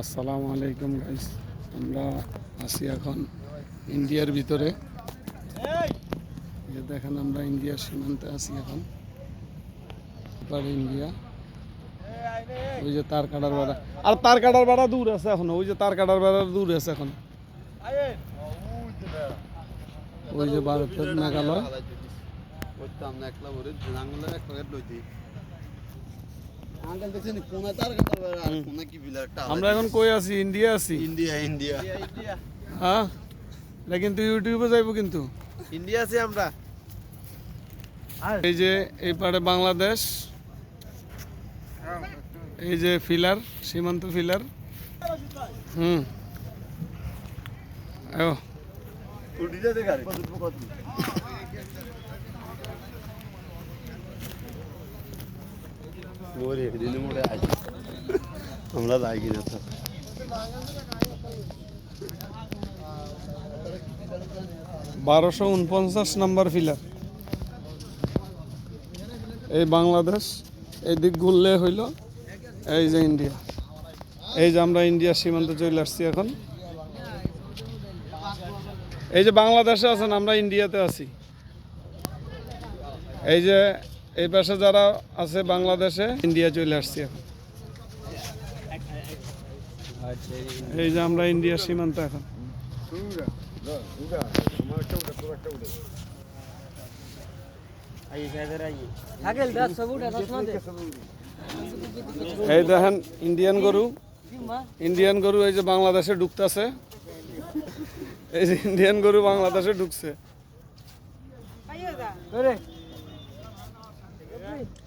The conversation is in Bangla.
আসসালামু আলাইকুম গাইস আমরা আছি এখন ইন্ডিয়ার ভিতরে। দেখেন আমরা ইন্ডিয়ার সীমান্তে আছি এখন। ইন্ডিয়া ওই যে তার কাটার বেড়া। আর তার কাটার বেড়া দূর আছে এখন। ওই যে তার কাটার বেড়া দূর আছে এখন। ওই যে ভারতের মেঘালয় একলা ভরে এক আঙ্কেল দেখছেন কোনা তার কাটার আর কোনা কি বিলা একটা আমরা এখন কই আছি? ইন্ডিয়া আছি। India India. হ্যাঁ? এটা কিন্তু ইউটিউবে যাইব কিন্তু। ইন্ডিয়া আছে আমরা। এই যে এই পারে বাংলাদেশ এই যে ফিলার সীমান্ত ফিলার। হুম। আয়ো। দিন মোড়ে আমরা না বারোশো উনপঞ্চাশ নাম্বার ফিলার এই বাংলাদেশ এই দিক ঘুরলে হইল এই যে ইন্ডিয়া এই যে আমরা ইন্ডিয়া সীমান্তে চলে আসছি এখন। এই যে বাংলাদেশে আছেন আমরা ইন্ডিয়াতে আছি। এই যে এই পাশে যারা আছে বাংলাদেশে, ইন্ডিয়া চলে আসছি। এই যে আমরা ইন্ডিয়ার সীমান্ত এখন। এই দেখেন ইন্ডিয়ান গরু। ইন্ডিয়ান গরু এই যে বাংলাদেশে ঢুকতেছে। এই যে ইন্ডিয়ান গরু বাংলাদেশে ঢুকছে। Yeah.